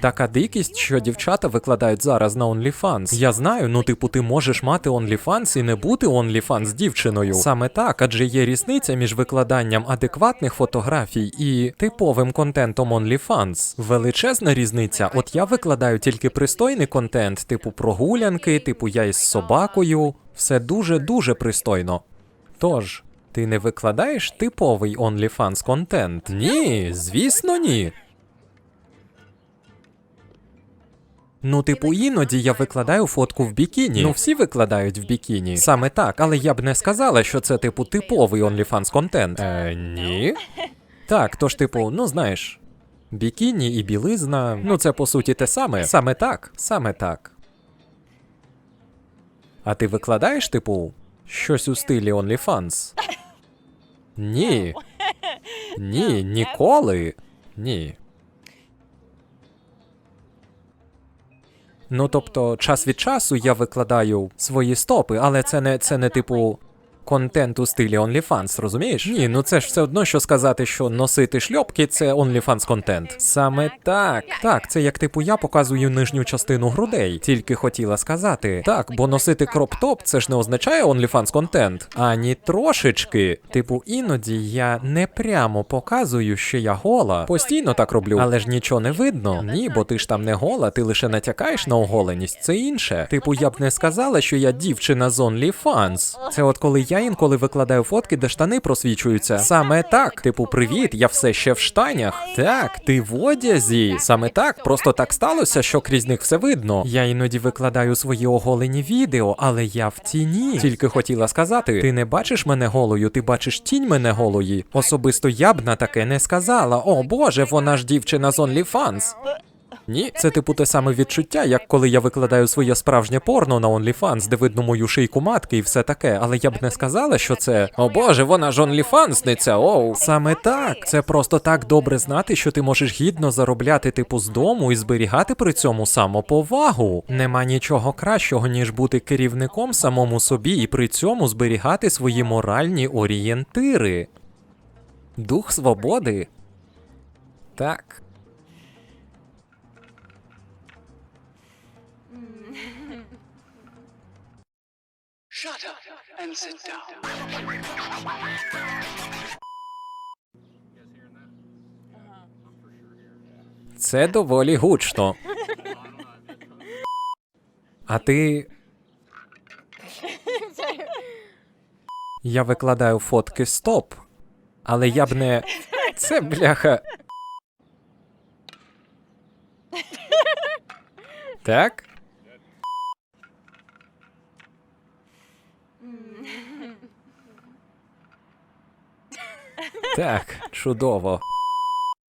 Така дикість, що дівчата викладають зараз на OnlyFans. Я знаю, ну типу, ти можеш мати OnlyFans і не бути OnlyFans дівчиною. Саме так, адже є різниця між викладанням адекватних фотографій і типовим контентом OnlyFans. Величезна різниця. От я викладаю тільки пристойний контент, типу прогулянки, типу я із собакою. Все дуже дуже пристойно. Тож, ти не викладаєш типовий OnlyFans контент? Ні, звісно, ні. Ну, типу, іноді я викладаю фотку в бікіні. Ну, всі викладають в бікіні. Саме так, але я б не сказала, що це, типу, типовий OnlyFans контент. Е, ні. Так, тож, типу, ну знаєш, бікіні і білизна, ну це по суті те саме. Саме так, саме так. А ти викладаєш, типу, щось у стилі OnlyFans? Ні. Ні, ніколи. Ні. Ну, тобто, час від часу я викладаю свої стопи, але це не це не типу контент у стилі OnlyFans, розумієш? Ні, ну це ж все одно, що сказати, що носити шльопки це OnlyFans контент. Саме так. Так, це як типу я показую нижню частину грудей. Тільки хотіла сказати. Так, бо носити кроп-топ це ж не означає OnlyFans контент. Ані трошечки. Типу, іноді я не прямо показую, що я гола. Постійно так роблю, але ж нічого не видно. Ні, бо ти ж там не гола, ти лише натякаєш на оголеність. Це інше. Типу, я б не сказала, що я дівчина з OnlyFans. Це от коли я інколи викладаю фотки, де штани просвічуються. Саме так. Типу, привіт, я все ще в штанях. Так, ти в одязі. Саме так, просто так сталося, що крізь них все видно. Я іноді викладаю свої оголені відео, але я в тіні. Тільки хотіла сказати, ти не бачиш мене голою, ти бачиш тінь мене голої. Особисто я б на таке не сказала. О боже, вона ж дівчина з OnlyFans. Ні, це типу те саме відчуття, як коли я викладаю своє справжнє порно на OnlyFans, де видно мою шийку матки і все таке, але я б не сказала, що це О боже, вона ж OnlyFansниця, оу. Саме так. Це просто так добре знати, що ти можеш гідно заробляти типу з дому і зберігати при цьому самоповагу. Нема нічого кращого, ніж бути керівником самому собі і при цьому зберігати свої моральні орієнтири. Дух свободи. Так. Shut up and sit down. Це доволі гучно. А ти. Я викладаю фотки стоп. Але я б не. Це бляха. Так? Так, чудово.